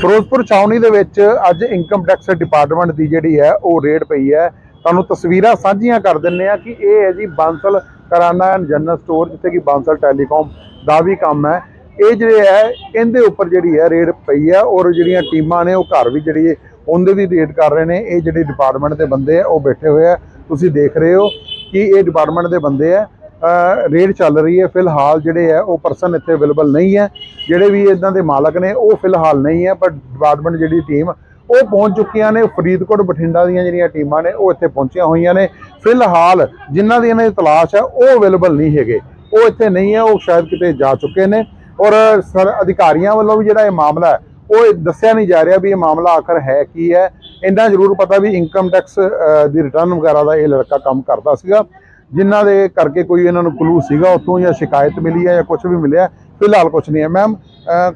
ਫਿਰੋਜ਼ਪੁਰ ਛਾਉਣੀ ਦੇ ਵਿੱਚ ਅੱਜ ਇਨਕਮ ਟੈਕਸ ਡਿਪਾਰਟਮੈਂਟ ਦੀ ਜਿਹੜੀ ਹੈ, ਉਹ ਰੇਡ ਪਈ ਹੈ। ਤੁਹਾਨੂੰ ਤਸਵੀਰਾਂ ਸਾਂਝੀਆਂ ਕਰ ਦਿੰਨੇ ਆ ਕਿ ਇਹ ਹੈ ਜੀ Bansal kirana and general store, ਜਿੱਥੇ ਕਿ ਬਾਂਸਲ ਟੈਲੀਕਾਮ ਦਾ ਵੀ ਕੰਮ ਹੈ। ਇਹ ਜਿਹੜੇ ਹੈ, ਇਹਦੇ ਉੱਪਰ ਜਿਹੜੀ ਹੈ, ਰੇਡ ਪਈ ਹੈ ਔਰ ਜਿਹੜੀਆਂ ਟੀਮਾਂ ਨੇ, ਉਹ ਘਰ ਵੀ ਜਿਹੜੀ ਉਹਦੇ ਵੀ ਰੇਡ ਕਰ ਰਹੇ ਨੇ। ਇਹ ਜਿਹੜੇ ਡਿਪਾਰਟਮੈਂਟ ਦੇ ਬੰਦੇ ਆ ਉਹ ਬੈਠੇ ਹੋਏ ਆ ਤੁਸੀਂ ਦੇਖ ਰਹੇ ਹੋ ਕਿ ਇਹ ਡਿਪਾਰਟਮੈਂਟ ਦੇ ਬੰਦੇ ਆ ਰੇਡ ਚੱਲ ਰਹੀ ਹੈ। ਫਿਲਹਾਲ ਜਿਹੜੇ ਹੈ, ਉਹ ਪਰਸਨ ਇੱਥੇ ਅਵੇਲੇਬਲ ਨਹੀਂ ਹੈ। ਜਿਹੜੇ ਵੀ ਇਦਾਂ ਦੇ ਮਾਲਕ ਨੇ, ਉਹ ਫਿਲਹਾਲ ਨਹੀਂ ਹੈ ਪਰ ਡਿਪਾਰਟਮੈਂਟ ਜਿਹੜੀ ਟੀਮ ਉਹ ਪਹੁੰਚ ਚੁੱਕੀਆਂ ਨੇ। ਫਰੀਦਕੋਟ, ਬਠਿੰਡਾ ਦੀਆਂ ਜਿਹੜੀਆਂ ਟੀਮਾਂ ਨੇ, ਉਹ ਇੱਥੇ ਪਹੁੰਚੀਆਂ ਹੋਈਆਂ ਨੇ। ਫਿਲਹਾਲ ਜਿਨ੍ਹਾਂ ਦੀ ਇਹਨਾਂ ਦੀ ਤਲਾਸ਼ ਹੈ, ਉਹ ਅਵੇਲੇਬਲ ਨਹੀਂ ਹੈਗੇ। ਉਹ ਇੱਥੇ ਨਹੀਂ ਹੈ, ਉਹ ਸ਼ਾਇਦ ਕਿਤੇ ਜਾ ਚੁੱਕੇ ਨੇ। ਔਰ ਸਰ, ਅਧਿਕਾਰੀਆਂ ਵੱਲੋਂ ਵੀ ਜਿਹੜਾ ਇਹ ਮਾਮਲਾ ਹੈ, ਉਹ ਇਹ ਦੱਸਿਆ ਨਹੀਂ ਜਾ ਰਿਹਾ ਵੀ ਇਹ ਮਾਮਲਾ ਆਖਰ ਹੈ ਕੀ ਹੈ। ਇੰਨਾ ਜ਼ਰੂਰ ਪਤਾ ਵੀ ਇਨਕਮ ਟੈਕਸ ਦੀ ਰਿਟਰਨ ਵਗੈਰਾ ਦਾ ਇਹ ਲੜਕਾ ਕੰਮ ਕਰਦਾ ਸੀਗਾ। ਜਿਨ੍ਹਾਂ ਦੇ ਕਰਕੇ ਕੋਈ ਇਹਨਾਂ ਨੂੰ ਕਲੂ ਸੀਗਾ ਉੱਥੋਂ ਜਾਂ ਸ਼ਿਕਾਇਤ ਮਿਲੀ ਹੈ ਜਾਂ ਕੁਝ ਵੀ ਮਿਲਿਆ ਫਿਲਹਾਲ ਕੁਝ ਨਹੀਂ ਹੈ। ਮੈਮ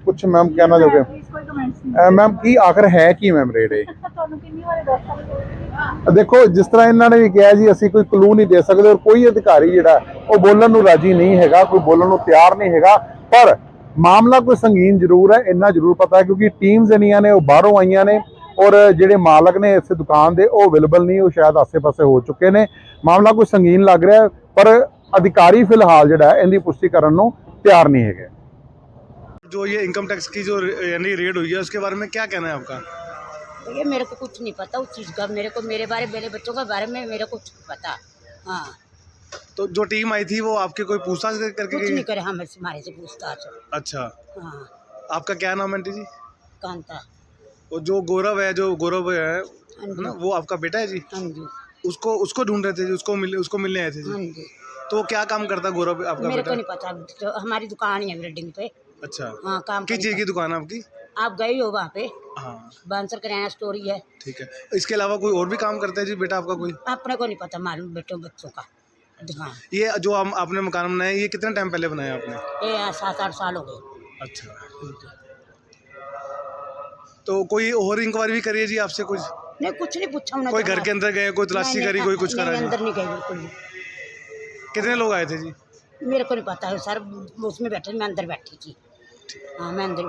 ਕੁਝ ਮੈਮ ਕਹਿਣਾ ਚਾਹੋਗੇ? ਮੈਮ ਕੀ ਆਖਰ ਹੈ ਕੀ ਮੈਮ ਰੇਟ ਇਹ ਦੇਖੋ ਜਿਸ ਤਰ੍ਹਾਂ ਇਹਨਾਂ ਨੇ ਵੀ ਕਿਹਾ ਜੀ ਅਸੀਂ ਕੋਈ ਕਲੂ ਨਹੀਂ ਦੇ ਸਕਦੇ ਔਰ ਕੋਈ ਅਧਿਕਾਰੀ ਜਿਹੜਾ ਉਹ ਬੋਲਣ ਨੂੰ ਰਾਜੀ ਨਹੀਂ ਹੈਗਾ ਕੋਈ ਬੋਲਣ ਨੂੰ ਤਿਆਰ ਨਹੀਂ ਹੈਗਾ। ਪਰ ਮਾਮਲਾ ਕੋਈ ਸੰਗੀਨ ਜ਼ਰੂਰ ਹੈ ਇੰਨਾ ਜ਼ਰੂਰ ਪਤਾ ਹੈ ਕਿਉਂਕਿ ਟੀਮਸ ਜਿਹੜੀਆਂ ਨੇ ਉਹ ਬਾਹਰੋਂ ਆਈਆਂ ਨੇ। ਔਰ ਜਿਹੜੇ ਮਾਲਕ ਨੇ ਇਸ ਦੁਕਾਨ ਦੇ ਉਹ ਅਵੇਲੇਬਲ ਨਹੀਂ ਉਹ ਸ਼ਾਇਦ ਆਸੇ-ਪਾਸੇ ਹੋ ਚੁੱਕੇ ਨੇ ਮਾਮਲਾ ਕੋਈ ਸੰਗੀਨ ਲੱਗ ਰਿਹਾ ਹੈ, ਪਰ ਅਧਿਕਾਰੀ ਫਿਲਹਾਲ ਜਿਹੜਾ ਹੈ, ਇਹਦੀ ਪੁਸ਼ਟੀ ਕਰਨ ਨੂੰ ਤਿਆਰ ਨਹੀਂ ਹੈਗੇ जो ये इनकम टैक्स की जो यानी रेड हुई है उसके बारे में क्या कहना है आपका तो ये मेरे को कुछ नहीं पता उस चीज़ का मेरे को मेरे बारे मेरे बच्चों के बारे में मेरे को कुछ नहीं पता हाँ तो जो टीम आई थी वो आपके कोई पूछताछ करके कुछ गई नहीं करे हम हमारे से पूछताछ अच्छा हाँ आपका क्या नाम है आंटी जी कांता और जो गौरव है जो गौरव है हाँ ना वो आपका बेटा है जी? हाँ जी। उसको उसको ढूंढ रहे थे जी उसको मिल उसको मिलने आए थे हाँ जी। जी तो वो क्या काम करता गौरव आपका मेरे को बेटा नहीं पता जो हमारी दुकान है बिल्डिंग पे। अच्छा। हाँ काम किस चीज़ की दुकान है आपकी। आप गए हो वहाँ पे? हाँ। बांसर करियाना स्टोर ही है। ठीक है। इसके अलावा कोई और भी काम करता है जी बेटा आपका कोई? अपने को नहीं पता मालूम बेटों बच्चों का ये जो हम आपने मकान बनाया ये कितने टाइम पहले बनाया आपने? ये सात आठ साल हो गए। अच्छा। तो कोई और इंक्वायरी भी करिए जी आपसे कुछ नहीं कुछ नहीं पूछा उन्होंने कोई तो घर के अंदर गए कोई तलाशी नहीं, करी नहीं, कोई कुछ नहीं, करा जी अंदर नहीं गए बिल्कुल भी। कितने लोग आए थे जी मेरे को नहीं पता है सर उसमें बैठे मैं अंदर बैठी थी हाँ मैं अंदर